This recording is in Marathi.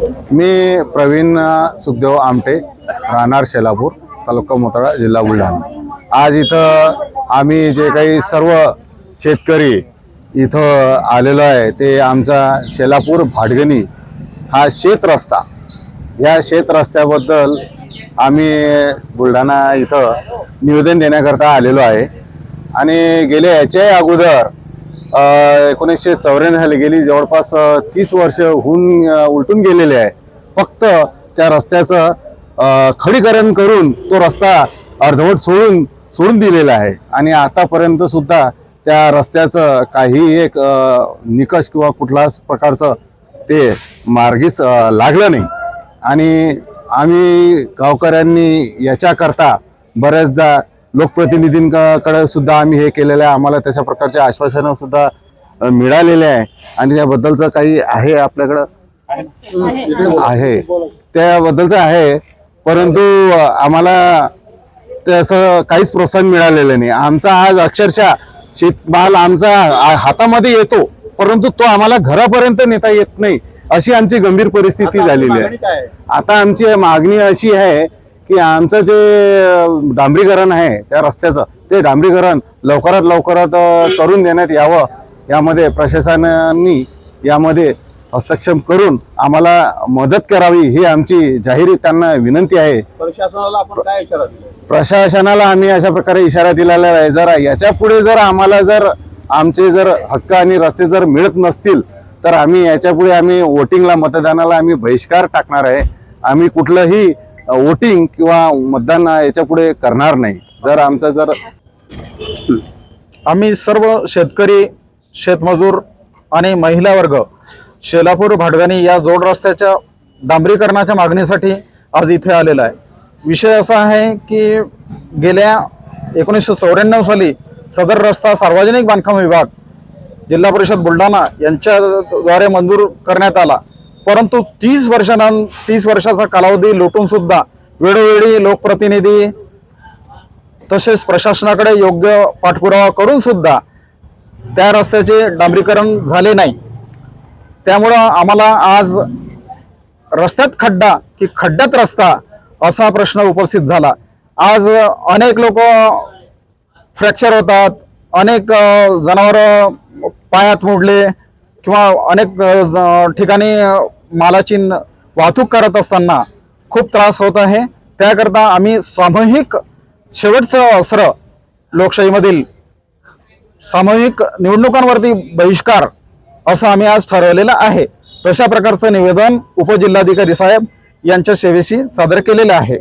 मी प्रवीण सुखदेव आमटे राहणार शेलापूर तालुका मोताळा जिल्हा बुलढाणा. आज इथं आम्ही जे काही सर्व शेतकरी इथं आलेलो आहे ते आमचा शेलापूर भाटगणी हा शेत रस्ता. या शेत रस्त्याबद्दल आम्ही बुलढाणा इथं निवेदन देण्याकरता आलेलो आहे. आणि गेले याच्याही अगोदर एकोणीसशे चौऱ्याण्णव गेली. जवळपास तीस वर्ष होऊन उलटून गेलेले आहे. फक्त त्या रस्त्याचं खडीकरण करून तो रस्ता अर्धवट सोडून सोडून दिलेला आहे. आणि आतापर्यंत सुद्धा त्या रस्त्याचं काही एक निकष किंवा कुठलाच प्रकारचं ते मार्गीच लागलं नाही. आणि आम्ही गावकऱ्यांनी याच्याकरता बऱ्याचदा लोकप्रतिनिधींकडे सुद्धा आम्ही हे केलेलं आहे. आम्हाला त्याच्या प्रकारचे आश्वासनं सुद्धा मिळालेले आहे. आणि त्याबद्दलचं काही आहे आपल्याकडं? आहे. त्याबद्दलचं आहे. परंतु आम्हाला ते असं काहीच प्रोत्साहन मिळालेलं नाही. आमचा आज अक्षरशः शेतमाल आमचा हातामध्ये येतो परंतु तो आम्हाला घरापर्यंत नेता येत नाही अशी आमची गंभीर परिस्थिती झालेली आहे? आता आमची मागणी अशी आहे की आमचं जे डांबरीकरण आहे त्या रस्त्याचं ते डांबरीकरण लवकरात लवकरात करून देण्यात यावं. यामध्ये प्रशासनाने यामध्ये हस्तक्षेप करून आम्हाला मदत करावी ही आमची जाहीर त्यांना विनंती आहे. प्रशासनाला आपण काय इशारा दिला? प्रशासनाला आम्ही अशा प्रकारे इशारा दिलेला आहे. जर याच्यापुढे जर आम्हाला जर आमचे जर हक्क आणि रस्ते जर मिळत नसतील तर आम्ही याच्यापुढे आम्ही वोटिंगला मतदानाला आम्ही बहिष्कार टाकणार आहे. आम्ही कुठलंही वोटिंग किंवा मतदान याच्यापुढे करणार नाही. जर आमचं जर आम्ही सर्व शेतकरी शेतमजूर आणि महिला वर्ग शेलापूर भाटगाणी या जोड रस्त्याच्या डांबरीकरणाच्या मागणीसाठी आज इथे आलेला आहे. विषय असा आहे की गेल्या एकोणीसशे चौऱ्याण्णव साली सदर रस्ता सार्वजनिक बांधकाम विभाग जिल्हा परिषद बुलढाणा यांच्याद्वारे मंजूर करण्यात आला. परंतु तीस वर्षानं तीस वर्षाचा कालावधी लोटून सुद्धा वेळोवेळी लोकप्रतिनिधी तसेच प्रशासनाकडे योग्य पाठपुरावा करून सुद्धा त्या रस्त्याचे डांबरीकरण झाले नाही. त्यामुळं आम्हाला आज रस्त्यात खड्डा की खड्ड्यात रस्ता असा प्रश्न उपस्थित झाला. आज अनेक लोक फ्रॅक्चर होतात अनेक जनावरं पायात मोडले किंवा अनेक ज- ठिकाणी मालाची वाहतूक करत असताना खूप त्रास होत आहे. त्याकरता आम्ही सामूहिक शेवटचं अस्त्र लोकशाहीमधील सामूहिक निवडणुकांवरती बहिष्कार असं आम्ही आज ठरवलेलं आहे. तशा प्रकारचं निवेदन उपजिल्हाधिकारी साहेब यांच्या सेवेशी सादर केलेलं आहे.